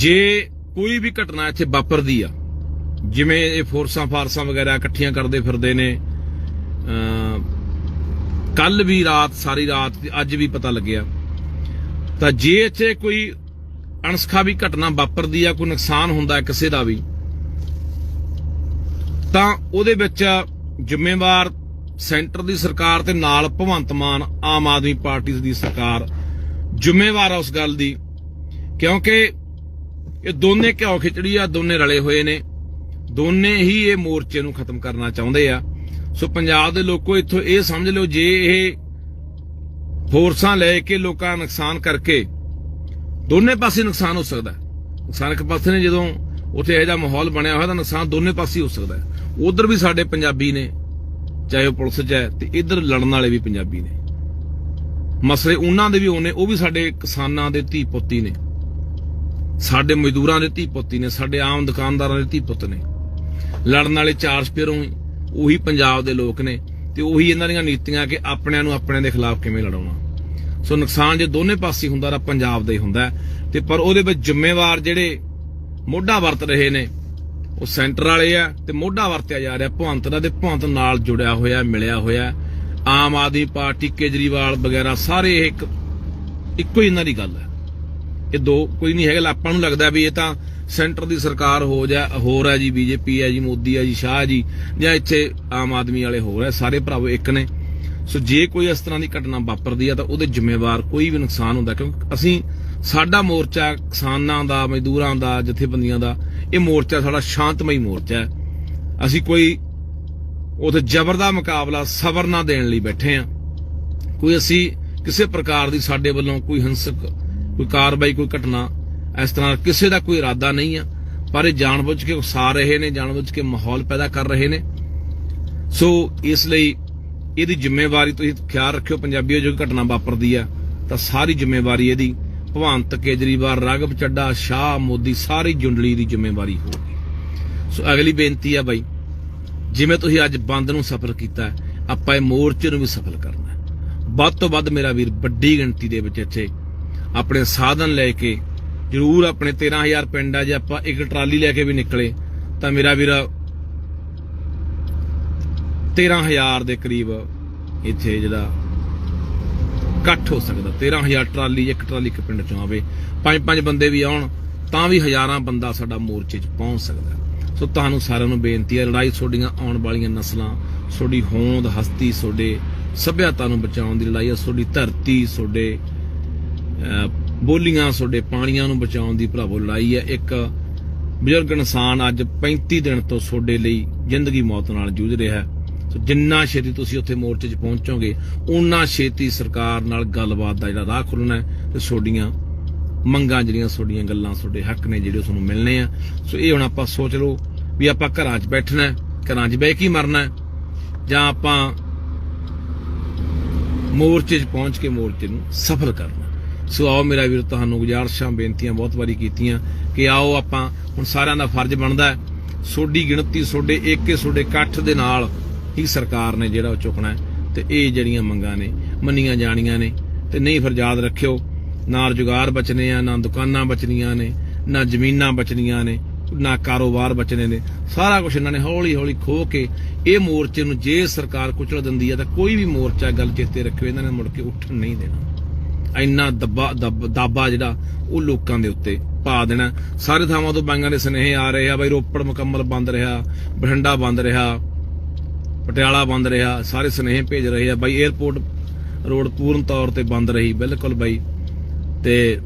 ਜੇ ਕੋਈ ਵੀ ਘਟਨਾ ਇੱਥੇ ਵਾਪਰਦੀ ਆ, ਜਿਵੇਂ ਇਹ ਫੋਰਸਾਂ ਫਾਰਸਾਂ ਵਗੈਰਾ ਇਕੱਠੀਆਂ ਕਰਦੇ ਫਿਰਦੇ ਨੇ ਕੱਲ ਵੀ ਰਾਤ, ਸਾਰੀ ਰਾਤ ਅੱਜ ਵੀ ਪਤਾ ਲੱਗਿਆ। ਤਾਂ ਜੇ ਇੱਥੇ ਕੋਈ ਅਣਸਖਾ ਵੀ ਘਟਨਾ ਵਾਪਰਦੀ ਆ, ਕੋਈ ਨੁਕਸਾਨ ਹੁੰਦਾ ਕਿਸੇ ਦਾ ਵੀ, ਤਾਂ ਉਹਦੇ ਵਿੱਚ ਜ਼ਿੰਮੇਵਾਰ ਸੈਂਟਰ ਦੀ ਸਰਕਾਰ ਤੇ ਨਾਲ ਭਗਵੰਤ ਮਾਨ, ਆਮ ਆਦਮੀ ਪਾਰਟੀ ਦੀ ਸਰਕਾਰ ਜ਼ਿੰਮੇਵਾਰ ਆ ਉਸ ਗੱਲ ਦੀ। ਕਿਉਂਕਿ ਇਹ ਦੋਨੇ ਘਿਓ ਖਿਚੜੀ ਆ, ਦੋਨੇ ਰਲੇ ਹੋਏ ਨੇ। ਦੋਨੇ ਹੀ ਇਹ ਮੋਰਚੇ ਨੂੰ ਖਤਮ ਕਰਨਾ ਚਾਹੁੰਦੇ ਆ। ਸੋ ਪੰਜਾਬ ਦੇ ਲੋਕੋ, ਇੱਥੋਂ ਇਹ ਸਮਝ ਲਿਓ, ਜੇ ਇਹ ਫੋਰਸਾਂ ਲੈ ਕੇ ਲੋਕਾਂ ਦਾ ਨੁਕਸਾਨ ਕਰਕੇ ਦੋਨੇ ਪਾਸੇ ਨੁਕਸਾਨ ਹੋ ਸਕਦਾ ਹੈ। ਨੁਕਸਾਨ ਇੱਕ ਪਾਸੇ ਨੇ, ਜਦੋਂ ਉੱਥੇ ਇਹੋ ਜਿਹਾ ਮਾਹੌਲ ਬਣਿਆ ਹੋਇਆ ਤਾਂ ਨੁਕਸਾਨ ਦੋਨੇ ਪਾਸੇ ਹੋ ਸਕਦਾ ਹੈ। ਉਧਰ ਵੀ ਸਾਡੇ ਪੰਜਾਬੀ ਨੇ, ਚਾਹੇ ਉਹ ਪੁਲਿਸ 'ਚ ਹੈ ਤੇ ਇੱਧਰ ਲੜਨ ਵਾਲੇ ਵੀ ਪੰਜਾਬੀ ਨੇ। ਮਸਲੇ ਉਹਨਾਂ ਦੇ ਵੀ ਹੋਣੇ, ਉਹ ਵੀ ਸਾਡੇ ਕਿਸਾਨਾਂ ਦੇ ਧੀ ਪੁੱਤੀ ਨੇ। ਸਾਡੇ ਮਜ਼ਦੂਰਾਂ ਦੇ ਧੀ ਪੁੱਤੀ ਨੇ, ਸਾਡੇ ਆਮ ਦੁਕਾਨਦਾਰਾਂ ਦੇ ਧੀ ਪੁੱਤ ਨੇ। ਲੜਨ ਵਾਲੇ ਚਾਰ ਸਪੇਰੋਂ ਹੀ ਉਹੀ ਪੰਜਾਬ ਦੇ ਲੋਕ ਨੇ ਤੇ ਉਹੀ ਇਹਨਾਂ ਦੀਆਂ ਨੀਤੀਆਂ ਕਿ ਆਪਣਿਆਂ ਨੂੰ ਆਪਣਿਆਂ ਦੇ ਖਿਲਾਫ ਕਿਵੇਂ ਲੜਾਉਣਾ। ਸੋ ਨੁਕਸਾਨ ਜੇ ਦੋਨੇ ਪਾਸੇ ਹੁੰਦਾ, ਤਾਂ ਪੰਜਾਬ ਦਾ ਹੀ ਹੁੰਦਾ ਹੈ। ਤੇ ਪਰ ਉਹਦੇ ਵਿੱਚ ਜ਼ਿੰਮੇਵਾਰ ਜਿਹੜੇ ਮੋਢਾ ਵਰਤ ਰਹੇ ਨੇ, ਉਹ ਸੈਂਟਰ ਵਾਲੇ ਆ ਤੇ ਮੋਢਾ ਵਰਤਿਆ ਜਾ ਰਿਹਾ, ਭਵੰਤ ਦਾ ਤੇ ਭਵੰਤ ਨਾਲ ਜੁੜਿਆ ਹੋਇਆ, ਮਿਲਿਆ ਹੋਇਆ। ਆਮ ਆਦਮੀ ਪਾਰਟੀ, ਕੇਜਰੀਵਾਲ ਵਗੈਰਾ ਸਾਰੇ ਇਹ ਇੱਕ, ਇੱਕੋ ਹੀ ਇਹਨਾਂ ਦੀ ਗੱਲ ਹੈ। ਇਹ ਦੋ ਕੋਈ ਨਹੀਂ ਹੈਗਾ, ਆਪਾਂ ਨੂੰ ਲੱਗਦਾ ਵੀ ਇਹ ਤਾਂ ਸੈਂਟਰ ਦੀ ਸਰਕਾਰ ਹੋ ਜਾ, ਹੋਰ ਹੈ ਜੀ, ਬੀਜੇਪੀ ਹੈ ਜੀ, ਮੋਦੀ ਹੈ ਜੀ, ਸ਼ਾਹ ਜੀ, ਜਾਂ ਇੱਥੇ ਆਮ ਆਦਮੀ ਵਾਲੇ ਹੋਰ ਹੈ ਸਾਰੇ ਭਰਾਵੋ ਇੱਕ ਨੇ। ਸੋ ਜੇ ਕੋਈ ਇਸ ਤਰ੍ਹਾਂ ਦੀ ਘਟਨਾ ਵਾਪਰਦੀ ਆ ਤਾਂ ਉਹਦੇ ਜ਼ਿੰਮੇਵਾਰ ਕੋਈ ਵੀ ਨੁਕਸਾਨ ਹੁੰਦਾ, ਕਿਉਂਕਿ ਅਸੀਂ, ਸਾਡਾ ਮੋਰਚਾ ਕਿਸਾਨਾਂ ਦਾ, ਮਜ਼ਦੂਰਾਂ ਦਾ, ਜਥੇਬੰਦੀਆਂ ਦਾ, ਇਹ ਮੋਰਚਾ ਸਾਡਾ ਸ਼ਾਂਤਮਈ ਮੋਰਚਾ ਹੈ। ਅਸੀਂ ਕੋਈ ਉਥੇ ਜ਼ਬਰ ਦਾ ਮੁਕਾਬਲਾ ਸਬਰ ਨਾ ਦੇਣ ਲਈ ਬੈਠੇ ਆ ਕੋਈ ਅਸੀਂ ਕਿਸੇ ਪ੍ਰਕਾਰ ਦੀ ਸਾਡੇ ਵੱਲੋਂ ਕੋਈ ਹਿੰਸਕ ਕੋਈ ਕਾਰਵਾਈ, ਕੋਈ ਘਟਨਾ, ਇਸ ਤਰ੍ਹਾਂ ਕਿਸੇ ਦਾ ਕੋਈ ਇਰਾਦਾ ਨਹੀਂ ਆ। ਪਰ ਇਹ ਜਾਣਬੁੱਝ ਕੇ ਉਕਸਾ ਰਹੇ ਨੇ, ਜਾਣਬੁੱਝ ਕੇ ਮਾਹੌਲ ਪੈਦਾ ਕਰ ਰਹੇ ਨੇ। ਸੋ ਇਸ ਲਈ ਇਹਦੀ ਜ਼ਿੰਮੇਵਾਰੀ ਤੁਸੀਂ ਖਿਆਲ ਰੱਖਿਓ, ਪੰਜਾਬੀਓ, ਜੋ ਘਟਨਾ ਵਾਪਰਦੀ ਆ, ਤਾਂ ਸਾਰੀ ਜ਼ਿੰਮੇਵਾਰੀ ਇਹਦੀ ਭਗਵੰਤ ਕੇਜਰੀਵਾਲ, ਰਾਘਵ ਚੱਡਾ, ਸ਼ਾਹ ਮੋਦੀ, ਸਾਰੀ ਜੁੰਡਲੀ ਦੀ ਜ਼ਿੰਮੇਵਾਰੀ ਹੋਊਗੀ। ਸੋ ਅਗਲੀ ਬੇਨਤੀ ਆ ਬਾਈ, ਜਿਵੇਂ ਤੁਸੀਂ ਅੱਜ ਬੰਦ ਨੂੰ ਸਫਲ ਕੀਤਾ, ਆਪਾਂ ਇਹ ਮੋਰਚੇ ਨੂੰ ਵੀ ਸਫਲ ਕਰਨਾ। ਵੱਧ ਤੋਂ ਵੱਧ ਮੇਰਾ ਵੀਰ, ਵੱਡੀ ਗਿਣਤੀ ਦੇ ਵਿੱਚ ਇੱਥੇ ਆਪਣੇ ਸਾਧਨ ਲੈ ਕੇ ਜਰੂਰ ਆਪਣੇ 13000 ਪਿੰਡ ਆ ਜੇ ਆਪਾਂ ਇੱਕ ਟਰਾਲੀ ਲੈ ਕੇ ਵੀ ਨਿਕਲੇ, ਤਾਂ ਮੇਰਾ ਵੀਰ 13000 ਦੇ ਕਰੀਬ ਇੱਥੇ ਜਿਹੜਾ ਇਕੱਠ ਹੋ ਸਕਦਾ 13000 ਟਰਾਲੀ, ਇੱਕ ਟਰਾਲੀ ਇੱਕ ਪਿੰਡ ਚੋਂ ਆਵੇ ਪੰਜ ਪੰਜ ਬੰਦੇ ਵੀ ਆਉਣ, ਤਾਂ ਵੀ ਹਜ਼ਾਰਾਂ ਬੰਦਾ ਸਾਡਾ ਮੋਰਚੇ 'ਚ ਪਹੁੰਚ ਸਕਦਾ। ਸੋ ਤੁਹਾਨੂੰ ਸਾਰਿਆਂ ਨੂੰ ਬੇਨਤੀ ਹੈ, ਲੜਾਈ ਤੁਹਾਡੀਆਂ ਆਉਣ ਵਾਲੀਆਂ ਨਸਲਾਂ, ਤੁਹਾਡੀ ਹੋਂਦ ਹਸਤੀ ਤੁਹਾਡੇ ਸੱਭਿਆਤਾ ਨੂੰ ਬਚਾਉਣ ਦੀ ਲੜਾਈ ਹੈ, ਤੁਹਾਡੀ ਧਰਤੀ, ਤੁਹਾਡੇ ਬੋਲੀਆਂ ਤੁਹਾਡੇ ਪਾਣੀਆਂ ਨੂੰ ਬਚਾਉਣ ਦੀ ਭਰਾਵੋ ਲੜਾਈ ਹੈ। ਇੱਕ ਬਜ਼ੁਰਗ ਇਨਸਾਨ ਅੱਜ 35 ਦਿਨ ਤੋਂ ਤੁਹਾਡੇ ਲਈ ਜ਼ਿੰਦਗੀ ਮੌਤ ਨਾਲ ਜੂਝ ਰਿਹਾ ਹੈ। ਸੋ ਜਿੰਨਾ ਛੇਤੀ ਤੁਸੀਂ ਉੱਥੇ ਮੋਰਚੇ 'ਚ ਪਹੁੰਚੋਗੇ ਉਨਾ ਛੇਤੀ ਸਰਕਾਰ ਨਾਲ ਗੱਲਬਾਤ ਦਾ ਜਿਹੜਾ ਰਾਹ ਖੁੱਲਣਾ ਹੈ ਤੇ ਤੁਹਾਡੀਆਂ ਮੰਗਾਂ ਜਿਹੜੀਆਂ ਤੁਹਾਡੀਆਂ ਗੱਲਾਂ ਤੁਹਾਡੇ ਹੱਕ ਨੇ ਜਿਹੜੇ ਤੁਹਾਨੂੰ ਮਿਲਣੇ ਆ। ਸੋ ਇਹ ਹੁਣ ਆਪਾਂ ਸੋਚ ਲਓ ਵੀ ਆਪਾਂ ਘਰਾਂ 'ਚ ਬੈਠਣਾ ਹੈ, ਘਰਾਂ 'ਚ ਬਹਿ ਕੇ ਮਰਨਾ ਹੈ, ਜਾਂ ਆਪਾਂ ਮੋਰਚੇ 'ਚ ਪਹੁੰਚ ਕੇ ਮੋਰਚੇ ਨੂੰ ਸਫਲ ਕਰਨਾ ਸੋ ਆਓ ਮੇਰਾ ਵੀਰ, ਤੁਹਾਨੂੰ ਗੁਜ਼ਾਰਿਸ਼ਾਂ, ਬੇਨਤੀਆਂ ਬਹੁਤ ਵਾਰੀ ਕੀਤੀਆਂ ਕਿ ਆਓ ਆਪਾਂ ਹੁਣ ਸਾਰਿਆਂ ਦਾ ਫਰਜ਼ ਬਣਦਾ ਹੈ ਸੋਡੀ ਗਿਣਤੀ ਸੋਡੇ ਏਕੇ ਸੋਡੇ ਇਕੱਠ ਦੇ ਨਾਲ ਹੀ ਸਰਕਾਰ ਨੇ ਜਿਹੜਾ ਉਹ ਚੁੱਕਣਾ ਹੈ। ਤੇ ਇਹ ਜਿਹੜੀਆਂ ਮੰਗਾਂ ਨੇ, ਮੰਨੀਆਂ ਜਾਣੀਆਂ ਨੇ, ਤੇ ਨਹੀਂ ਫਿਰ ਯਾਦ ਰੱਖਿਓ, ਨਾ ਰੁਜ਼ਗਾਰ ਬਚਨੇ ਆ, ਨਾ ਦੁਕਾਨਾਂ ਬਚਣੀਆਂ ਨੇ, ਨਾ ਜ਼ਮੀਨਾਂ ਬਚਣੀਆਂ ਨੇ, ਨਾ ਕਾਰੋਬਾਰ ਬਚਣੇ ਨੇ। ਸਾਰਾ ਕੁਝ ਇਹਨਾਂ ਨੇ ਹੌਲੀ ਹੌਲੀ ਖੋ ਕੇ ਇਹ ਮੋਰਚੇ ਨੂੰ ਜੇ ਸਰਕਾਰ ਕੁਚਲ ਦਿੰਦੀ ਹੈ ਤਾਂ ਕੋਈ ਵੀ ਮੋਰਚਾ ਗੱਲ ਚੇਤੇ ਰੱਖਿਓ, ਇਹਨਾਂ ਨੇ ਮੁੜ ਕੇ ਉੱਠਣ ਨਹੀਂ ਦੇਣਾ। ਇੰਨਾ ਦੱਬਾ ਦੱਬ- ਦਾਬਾ ਜਿਹੜਾ ਉਹ ਲੋਕਾਂ ਦੇ ਉੱਤੇ ਪਾ ਦੇਣਾ। ਸਾਰੇ ਥਾਵਾਂ ਤੋਂ ਬਾਈਆਂ ਦੇ ਸੁਨੇਹੇ ਆ ਰਹੇ ਆ ਬਈ ਰੋਪੜ ਮੁਕੰਮਲ ਬੰਦ ਰਿਹਾ, ਬਠਿੰਡਾ ਬੰਦ ਰਿਹਾ, ਪਟਿਆਲਾ ਬੰਦ ਰਿਹਾ, ਸਾਰੇ ਸੁਨੇਹੇ ਭੇਜ ਰਹੇ ਆ। ਬਾਈ 에어ਪੋਰਟ ਰੋਡ ਪੂਰਨ ਤੌਰ ਤੇ ਬੰਦ ਰਹੀ, ਬਿਲਕੁਲ ਬਾਈ। ਤੇ